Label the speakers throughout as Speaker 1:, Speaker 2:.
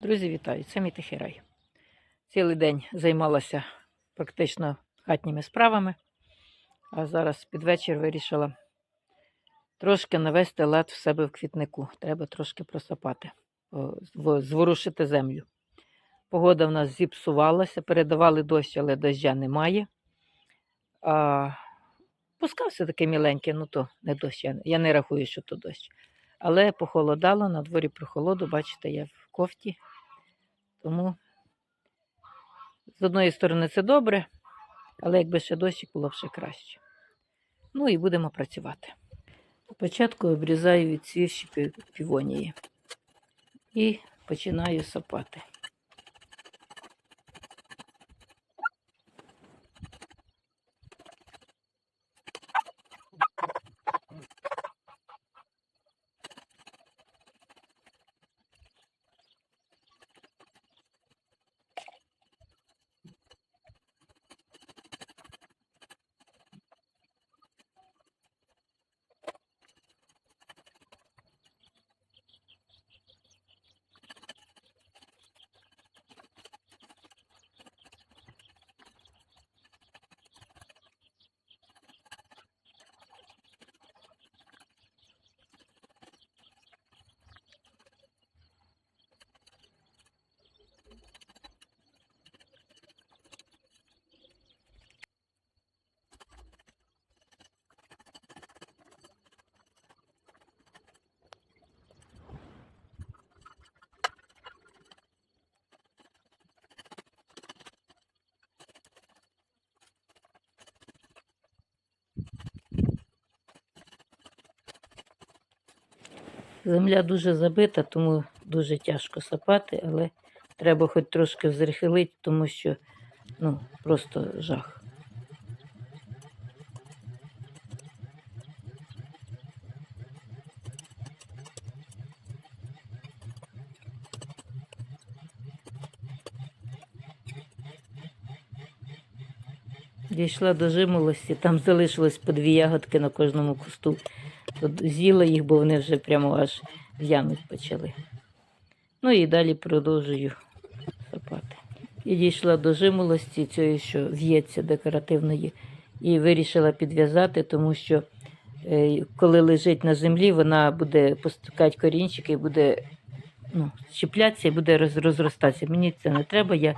Speaker 1: Друзі, вітаю! Це мій тихий. Цілий день займалася практично хатніми справами, а зараз під вечір вирішила трошки навести лад в себе в квітнику. Треба трошки просапати, зворушити землю. Погода в нас зіпсувалася, передавали дощ, але доща немає. А, пускався такий міленький, ну то не дощ, я, не рахую, що то дощ. Але похолодало, на дворі прохолоду, бачите, я кофті. Тому з одної сторони це добре, але якби ще дощик було б ще краще. Ну і будемо працювати. Спочатку обрізаю від пі- півонії і починаю сапати. Земля дуже забита, тому дуже тяжко сапати, але треба хоч трошки взрихлити, тому що ну, просто жах. Дійшла до жимолості, там залишилось по дві ягодки на кожному кусту. То з'їла їх, бо вони вже прямо аж в'януть почали. Ну і далі продовжую сапати. І дійшла до жимолості цієї, що в'ється декоративної, і вирішила підв'язати, тому що е, коли лежить на землі, вона буде пускати корінчики і буде ну, чіплятися і буде розростатися. Мені це не треба. Я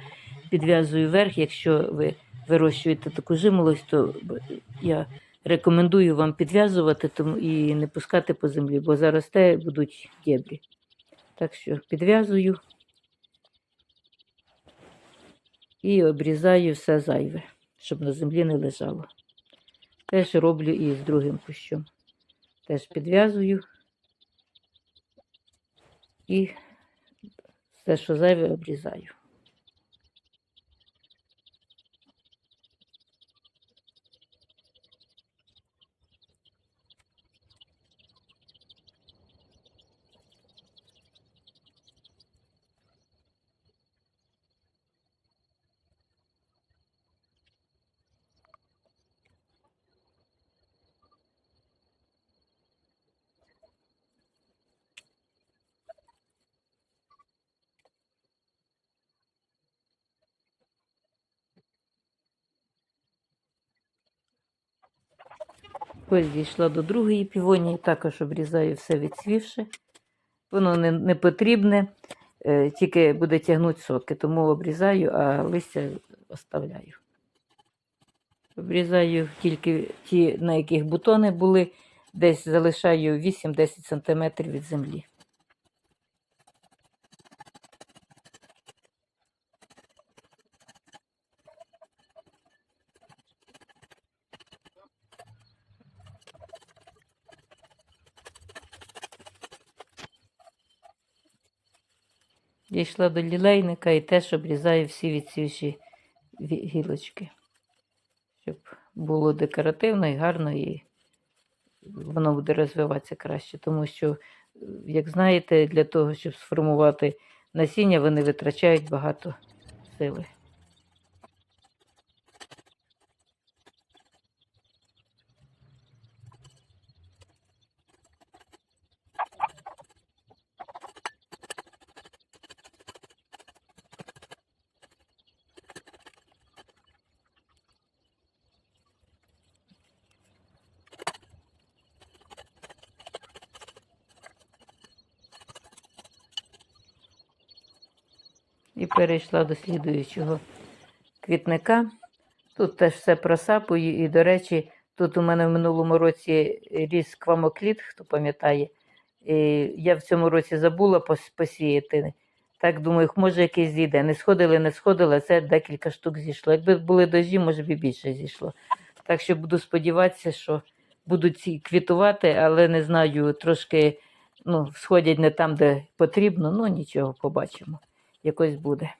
Speaker 1: підв'язую верх. Якщо ви вирощуєте таку жимолость, то я рекомендую вам підв'язувати і не пускати по землі, бо заросте будуть дєбрі. Так що підв'язую і обрізаю все зайве, щоб на землі не лежало. Теж роблю і з другим кущом. Теж підв'язую і все, що зайве, обрізаю. Ось дійшла до другої півонії, також обрізаю все відсвівши. Воно не, не потрібне, е, тільки буде тягнути соки, тому обрізаю, а листя оставляю. Обрізаю тільки ті, на яких бутони були, десь залишаю 8-10 см від землі. Дійшла до лілейника і теж обрізаю всі відсвіші ві- гілочки, щоб було декоративно і гарно, і воно буде розвиватися краще. Тому що, е, як знаєте, для того, щоб сформувати насіння, вони витрачають багато сили. І перейшла до слідуючого квітника. Тут теж все просапую. І, до речі, тут у мене в минулому році ріс квамокліт, хто пам'ятає. І я в цьому році забула пос- посіяти. Так думаю, може якийсь зійде. Не сходили, не сходили, це декілька штук зійшло. Якби були дожді, може б і більше зійшло. Так що буду сподіватися, що будуть квітувати, але не знаю, трошки ну, сходять не там, де потрібно. Ну нічого, побачимо. Якось буде.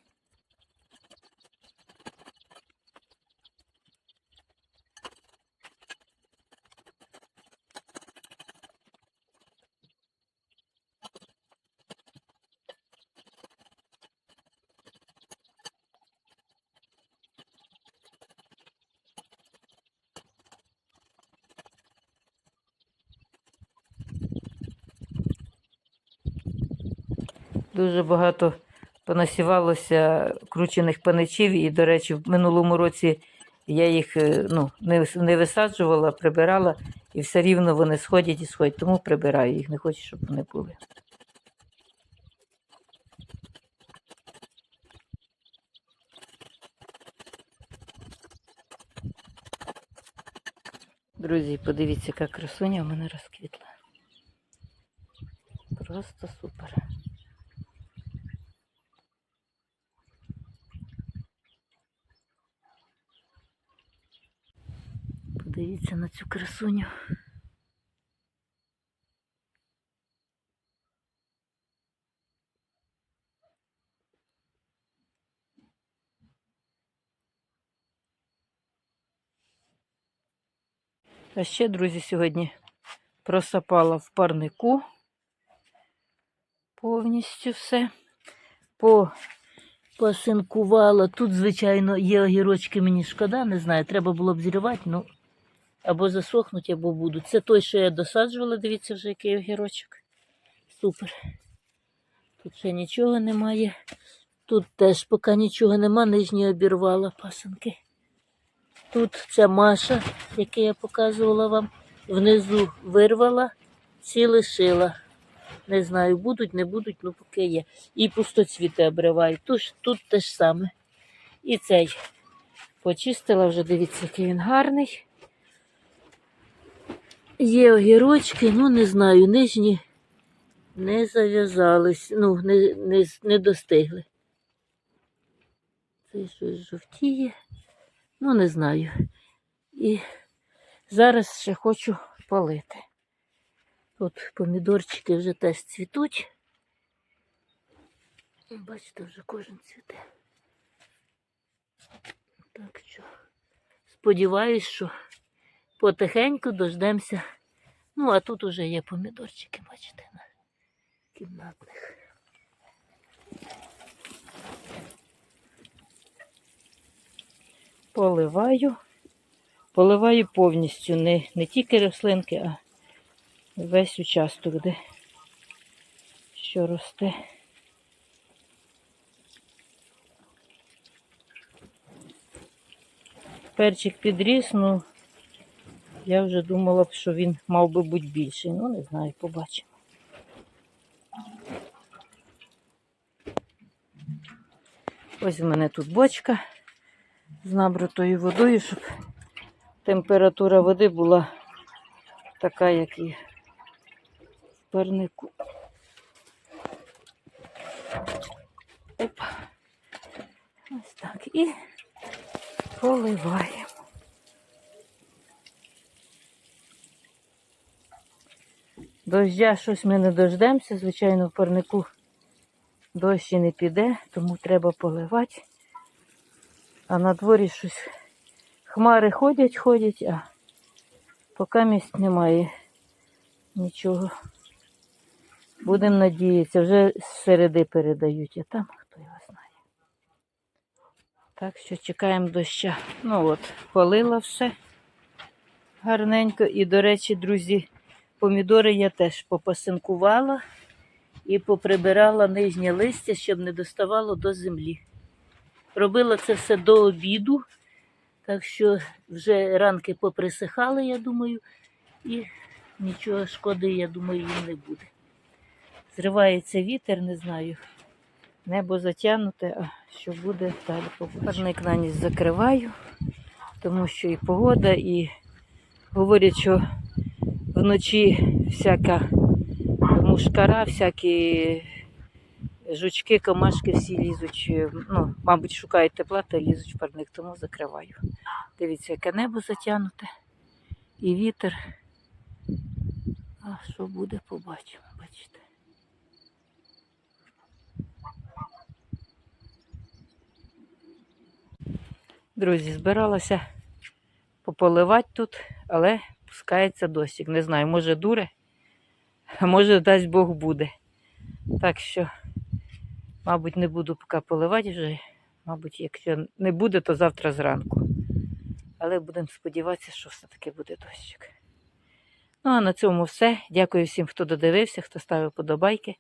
Speaker 1: Дуже багато понасівалося кручених паничів, і, до речі, в минулому році я їх е, ну, не, не висаджувала, прибирала, і все рівно вони сходять і сходять, тому прибираю їх, не хочу, щоб вони були. Друзі, подивіться, яка красуня в мене розквітла. Просто супер. Подивіться на цю красуню. А ще, друзі, сьогодні просапала в парнику повністю все. По посинкувала. Тут, звичайно, є огірочки, мені шкода, не знаю, треба було б зірвати, ну або засохнуть, або будуть. Це той, що я досаджувала, дивіться вже, який огірочок. Супер. Тут ще нічого немає. Тут теж поки нічого нема, нижні обірвала пасенки. Тут ця Маша, яку я показувала вам, внизу вирвала, ці лишила. Не знаю, будуть, не будуть, ну поки є. І пустоцвіти обриваю. Тут те ж саме. І цей почистила вже, дивіться, який він гарний. Є огірочки, ну не знаю, нижні не зав'язались, ну, не, не, не достигли. Цей щось жовтіє. Ну, не знаю. І зараз ще хочу полити. Тут помідорчики вже теж цвітуть. Бачите, вже кожен цвіте. Так що, сподіваюсь, що потихеньку дождемося. Ну, а тут уже є помідорчики, бачите, на кімнатних. Поливаю. Поливаю повністю, не, не тільки рослинки, а весь участок, де що росте. Перчик підріс, ну я вже думала б, що він мав би бути більший. Ну, не знаю, побачимо. Ось в мене тут бочка з набратою водою, щоб температура води була така, як і в парнику. Оп. Ось так. І поливаємо. Дождя щось ми не дождемося, звичайно, в парнику дощ і не піде, тому треба поливати. А на дворі щось хмари ходять, ходять, а поки місць немає нічого. Будемо надіятися, вже з середи передають, а там хто його знає. Так що чекаємо доща. Ну от, полила все гарненько. І, до речі, друзі, помідори я теж попасинкувала і поприбирала нижнє листя, щоб не доставало до землі. Робила це все до обіду, так що вже ранки поприсихали, я думаю, і нічого шкоди, я думаю, їм не буде. Зривається вітер, не знаю. Небо затягнуте, а що буде далі побачимо. На ніч закриваю, тому що і погода, і говорять, що вночі всяка мушкара, всякі жучки, комашки всі лізуть, е, ну, мабуть, шукають тепла та лізуть в парник, тому закриваю. Дивіться, яке небо затягнуте, і вітер. А що буде, побачимо, бачите. Друзі, збиралася пополивати тут, але пускається дощик. Не знаю, може дуре, а може, дасть Бог буде. Так що, мабуть, не буду поки поливати вже. Мабуть, якщо не буде, то завтра зранку. Але будемо сподіватися, що все-таки буде дощик. Ну, а на цьому все. Дякую всім, хто додивився, хто ставив подобайки,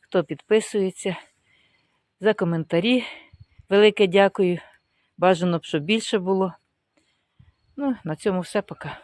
Speaker 1: хто підписується. За коментарі. Велике дякую. Бажано б, щоб більше було. Ну, на цьому все пока.